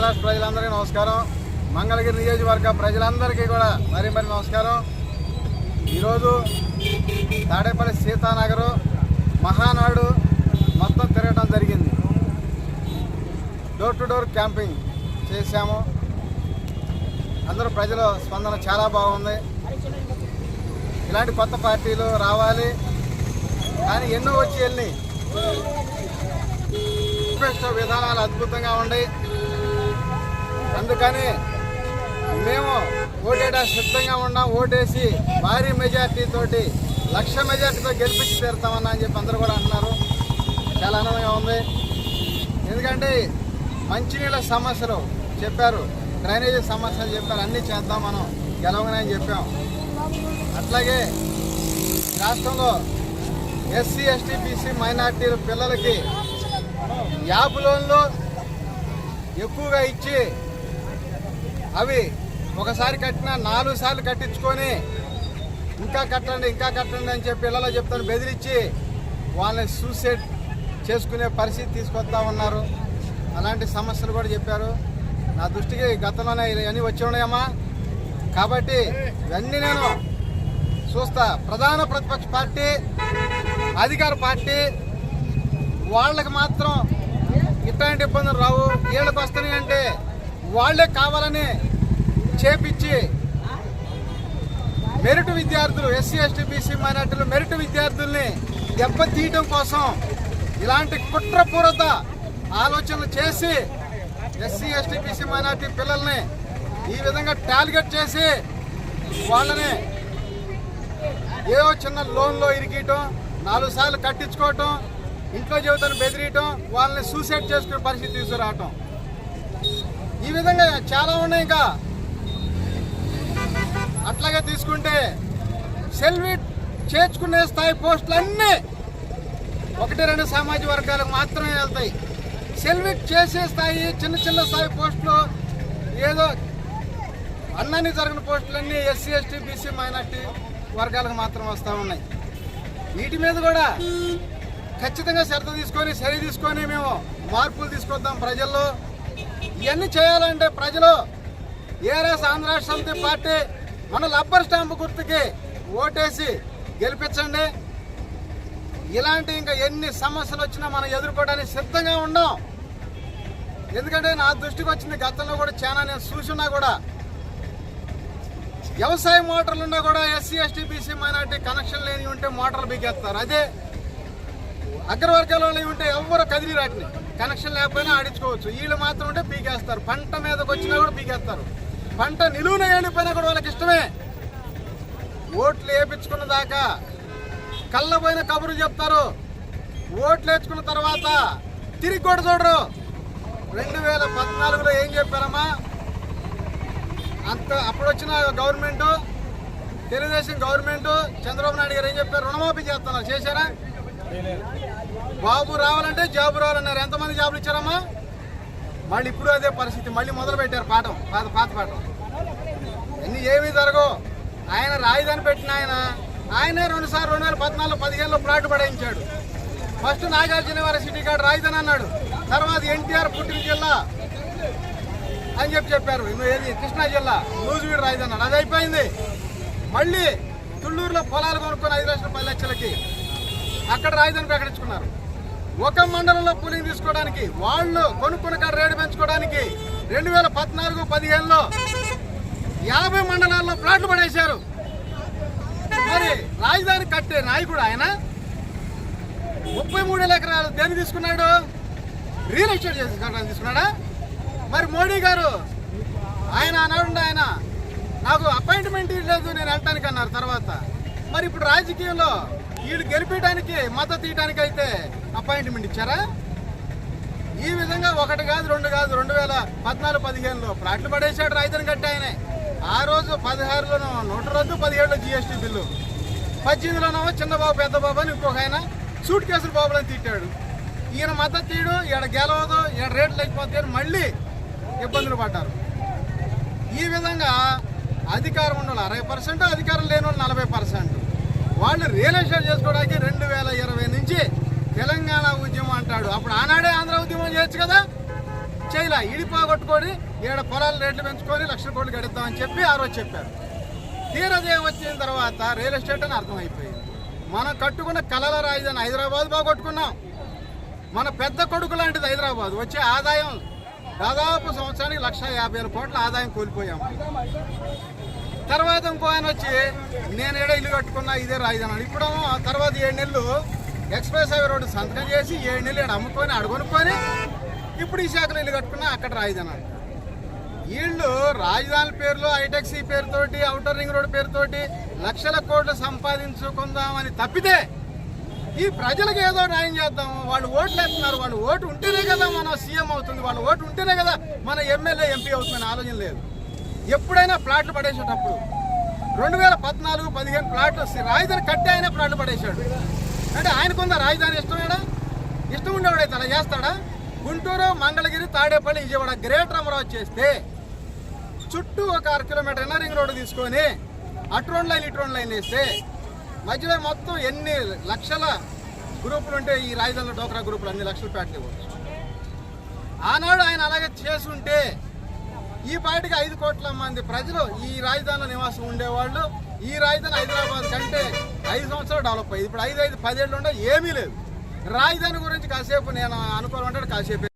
ప్రజలందరికీ నమస్కారం. మంగళగిరి నియోజకవర్గ ప్రజలందరికీ కూడా మరీ మరి నమస్కారం. ఈరోజు తాడేపల్లి సీతానగరు మహానాడు మొత్తం తిరగడం జరిగింది. డోర్ టు డోర్ క్యాంపింగ్ చేశాము. అందరూ ప్రజల స్పందన చాలా బాగుంది. ఇలాంటి కొత్త పార్టీలు రావాలి. కానీ ఎన్నో వచ్చి వెళ్ళి విధానాలు అద్భుతంగా ఉన్నాయి. అందుకని మేము ఓటేట సిద్ధంగా ఉన్నాం. ఓటేసి భారీ మెజార్టీ తోటి లక్ష మెజార్టీతో గెలిపించి తీరుతామన్నా అని చెప్పి అందరూ కూడా అంటున్నారు. చాలా ఆనందంగా ఉంది. ఎందుకంటే మంచినీళ్ళ సమస్యలు చెప్పారు. డ్రైనేజీ సమస్యలు చెప్పారు. అన్నీ చేద్దాం మనం. గెలవగానే చెప్పాం. అట్లాగే రాష్ట్రంలో ఎస్సీ ఎస్టీ బీసీ మైనార్టీల పిల్లలకి యాప్ లోన్లు ఎక్కువగా ఇచ్చి అవి ఒకసారి కట్టినా నాలుగు సార్లు కట్టించుకొని ఇంకా కట్టండి ఇంకా కట్టండి అని చెప్పి పిల్లలు చెప్తాను. బెదిరించి వాళ్ళని సూసైడ్ చేసుకునే పరిస్థితి తీసుకొస్తా ఉన్నారు. అలాంటి సమస్యలు కూడా చెప్పారు. నా దృష్టికి గతంలోనే ఇవన్నీ వచ్చి ఉన్నాయమ్మా. కాబట్టి ఇవన్నీ నేను చూస్తా. ప్రధాన ప్రతిపక్ష పార్టీ అధికార పార్టీ వాళ్ళకి మాత్రం ఇట్లాంటి ఇబ్బందులు రావు. వీళ్ళకి వస్తున్నాయి అంటే వాళ్ళే కావాలని చేపించి మెరిట్ విద్యార్థులు ఎస్సీ ఎస్టీ బీసీ మైనార్టీలు మెరిట్ విద్యార్థుల్ని దెబ్బతీయటం కోసం ఇలాంటి కుట్రపూరత ఆలోచనలు చేసి ఎస్సీ ఎస్టీ బీసీ మైనార్టీ పిల్లల్ని ఈ విధంగా టార్గెట్ చేసి వాళ్ళని ఏదో చిన్న లోన్లో ఇరికియటం నాలుగు సార్లు కట్టించుకోవటం ఇంట్లో జీవితాన్ని బెదిరియటం వాళ్ళని సూసైడ్ చేసుకునే పరిస్థితి తీసుకురావటం. ఈ విధంగా చాలా ఉన్నాయి ఇంకా. అట్లాగే తీసుకుంటే సెల్విట్ చేర్చుకునే స్థాయి పోస్టులు అన్నీ ఒకటి రెండు సామాజిక వర్గాలకు మాత్రమే వెళ్తాయి. సెల్విట్ చేసే స్థాయి చిన్న చిన్న స్థాయి పోస్టులు ఏదో అన్నీ జరిగిన పోస్టులన్నీ ఎస్సీ ఎస్టీ బీసీ మైనార్టీ వర్గాలకు మాత్రం వస్తూ ఉన్నాయి. వీటి మీద కూడా ఖచ్చితంగా శ్రద్ధ తీసుకొని సరి తీసుకొని మేము మార్పులు తీసుకొద్దాం ప్రజల్లో. ఇవన్నీ చేయాలంటే ప్రజలు ఏఆర్ఎస్ ఆంధ్ర రాష్ట్ర సమితి పార్టీ మన లబ్బర్ స్టాంపు గుర్తుకి ఓటేసి గెలిపించండి. ఇలాంటి ఇంకా ఎన్ని సమస్యలు వచ్చినా మనం ఎదుర్కోవడానికి సిద్ధంగా ఉన్నాం. ఎందుకంటే నా దృష్టికి వచ్చింది గతంలో కూడా చాలా నేను చూసున్నా కూడా వ్యవసాయ మోటార్లు ఉన్నా కూడా SC ST BC minority connection లేని ఉంటే మోటార్లు బిగేస్తారు. అదే అగ్రవర్గాల వాళ్ళు ఉంటే ఎవరు కదిలి రాటిని కనెక్షన్ లేకపోయినా ఆడించుకోవచ్చు. వీళ్ళు మాత్రం ఉంటే పీకేస్తారు. పంట మీదకి వచ్చినా కూడా పీకేస్తారు. పంట నిలువున ఎండిపోయినా కూడా వాళ్ళకి ఇష్టమే. ఓట్లు వేపించుకున్న దాకా కళ్ళపోయిన కబురు చెప్తారు. ఓట్లు వేసుకున్న తర్వాత తిరిగి కూడా చూడరు. రెండు వేల పద్నాలుగులో ఏం చెప్పారమ్మా? అంత అప్పుడు వచ్చిన గవర్నమెంటు తెలుగుదేశం గవర్నమెంటు చంద్రబాబు నాయుడు గారు ఏం చెప్పారు? రుణమాఫీ చేస్తున్నారు. చేశారా? బాబు రావాలంటే జాబు రావాలన్నారు. ఎంతమంది జాబులు ఇచ్చారమ్మా? మళ్ళీ ఇప్పుడు అదే పరిస్థితి. మళ్ళీ మొదలు పెట్టారు పాఠం. పాత పాత పాఠం. ఇన్ని ఏమీ జరగవు. ఆయన రాజధాని పెట్టిన ఆయన. ఆయనే రెండుసార్లు రెండు వేల పద్నాలుగు పదిహేనులో ప్లాట్ పడేయించాడు. ఫస్ట్ నాగార్జునవారి సిటీ కార్డు రాజధాని అన్నాడు. తర్వాత ఎన్టీఆర్ పుట్టిన జిల్లా అని చెప్పి చెప్పారు. ఇನ್ನು ఏది? కృష్ణా జిల్లా. నూజివీడు రాజధాని అన్నాడు. అది అయిపోయింది. మళ్ళీ తుళ్ళూరులో పొలాలు కొనుక్కొని ఐదు లక్షల పది లక్షలకి అక్కడ రాజధాని ప్రకటించుకున్నారు. ఒక మండలంలో కూలింగ్ తీసుకోవడానికి వాళ్ళు కొనుక్కున్న కాడ రేటు పెంచుకోవడానికి రెండు వేల పద్నాలుగు పదిహేనులో యాభై మండలాల్లో ప్లాట్లు పడేశారు. మరి రాజధాని కట్టే నాయకుడు ఆయన ముప్పై మూడు వేల ఎకరాలు దేని తీసుకున్నాడు? రియల్ ఎస్టేట్ చేసుకోవడానికి తీసుకున్నాడా? మరి మోడీ గారు ఆయన అన్నాడు ఆయన నాకు అపాయింట్మెంట్ లేదు నేను వెళ్ళటానికి అన్నారు తర్వాత. మరి ఇప్పుడు రాజకీయంలో వీళ్ళు గెలిపించడానికి మద్దతు తీయడానికి అయితే అపాయింట్మెంట్ ఇచ్చారా? ఈ విధంగా ఒకటి కాదు రెండు కాదు రెండు వేల పద్నాలుగు పదిహేనులో ప్లాట్లు పడేశాడు రైతుని కట్టి ఆయనే. ఆ రోజు పదహారులోనో నూట రద్దు పదిహేడులో జిఎస్టీ బిల్లు పద్దెనిమిదిలోనేమో చిన్న బాబు పెద్ద బాబు అని ఇంకొక ఆయన సూట్ కేసులు బాబులని తిట్టాడు. ఈయన మద్దతు తీయడు ఈడ గెలవదు ఈడ రేట్లు అయిపోతాయి అని మళ్ళీ ఇబ్బందులు పడ్డారు. ఈ విధంగా అధికారం ఉన్న వాళ్ళు అరవై పర్సెంట్ అధికారం లేని వాళ్ళు నలభై పర్సెంట్. వాళ్ళు రియల్ ఎస్టేట్ చేసుకోవడానికి రెండు వేల ఇరవై నుంచి తెలంగాణ ఉద్యమం అంటాడు. అప్పుడు ఆనాడే ఆంధ్ర ఉద్యమం చేయొచ్చు కదా? చేయలే. ఇడిపోగొట్టుకొని ఏడు పొలాల రేట్లు పెంచుకొని లక్షల కోట్లు గడిద్దామని చెప్పి ఆ రోజు చెప్పారు. తీరదేం వచ్చిన తర్వాత రియల్ ఎస్టేట్ అని అర్థమైపోయింది. మనం కట్టుకున్న కళల రాజధాని హైదరాబాద్ బాగొట్టుకున్నాం మన పెద్ద కొడుకు లాంటిది హైదరాబాద్. వచ్చే ఆదాయం దాదాపు సంవత్సరానికి లక్ష యాభై వేల కోట్ల ఆదాయం కోల్పోయాం. తర్వాత ఇంకో ఆయన వచ్చి నేను ఏడ ఇల్లు కట్టుకున్నా ఇదే రాజధాని అన్నాడు. ఇప్పుడు తర్వాత ఏడు నెలలు ఎక్స్ప్రెస్ హైవే రోడ్డు సంతకం చేసి ఏడు నెలలు ఈడ అమ్ముకొని అడుగునుకొని ఇప్పుడు ఈ శాఖలో ఇల్లు కట్టుకున్నా అక్కడ రాజధాని వీళ్ళు రాజధాని పేరులో ఐటెక్సీ పేరుతోటి అవుటర్ రింగ్ రోడ్ పేరుతోటి లక్షల కోట్లు సంపాదించుకుందామని తప్పితే ఈ ప్రజలకు ఏదో న్యాయం చేద్దాము. వాళ్ళు ఓట్లు వేస్తున్నారు. వాళ్ళు ఓటు ఉంటేనే కదా మన సీఎం అవుతుంది. వాళ్ళు ఓటు ఉంటేనే కదా మన ఎమ్మెల్యే ఎంపీ అవుతుందని ఆలోచన లేదు. ఎప్పుడైనా ప్లాట్లు పడేసేటప్పుడు రెండు వేల పద్నాలుగు పదిహేను ప్లాట్లు రాజధాని కట్టి ఆయన ప్లాట్లు పడేశాడు. అంటే ఆయనకుందా రాజధాని ఇష్టమేనా? ఇష్టం ఉండేవాడైతే అలా చేస్తాడా? గుంటూరు మంగళగిరి తాడేపల్లి విజయవాడ గ్రేటర్ అమరావతి చేస్తే చుట్టూ ఒక అర కిలోమీటర్ ఇన్నర్ రింగ్ రోడ్డు తీసుకొని అటు రెండు లైన్ ఇటు రెండు లైన్ వేస్తే మధ్యలో మొత్తం ఎన్ని లక్షల గ్రూపులు ఉంటే ఈ రాజధానిలో డోక్రా గ్రూపులు అన్ని లక్షల ప్యాట్లు ఇవ్వచ్చు. ఆనాడు ఆయన అలాగే చేసుంటే ఈ పాటికి ఐదు కోట్ల మంది ప్రజలు ఈ రాజధానిలో నివాసం ఉండేవాళ్ళు. ఈ రాజధాని హైదరాబాద్ కంటే ఐదు సంవత్సరాలు డెవలప్ అయ్యింది. ఇప్పుడు ఐదు ఐదు పదేళ్ళు ఉండే ఏమీ లేదు. రాజధాని గురించి కాసేపు నేను అనుకోవాలంటే కాసేపు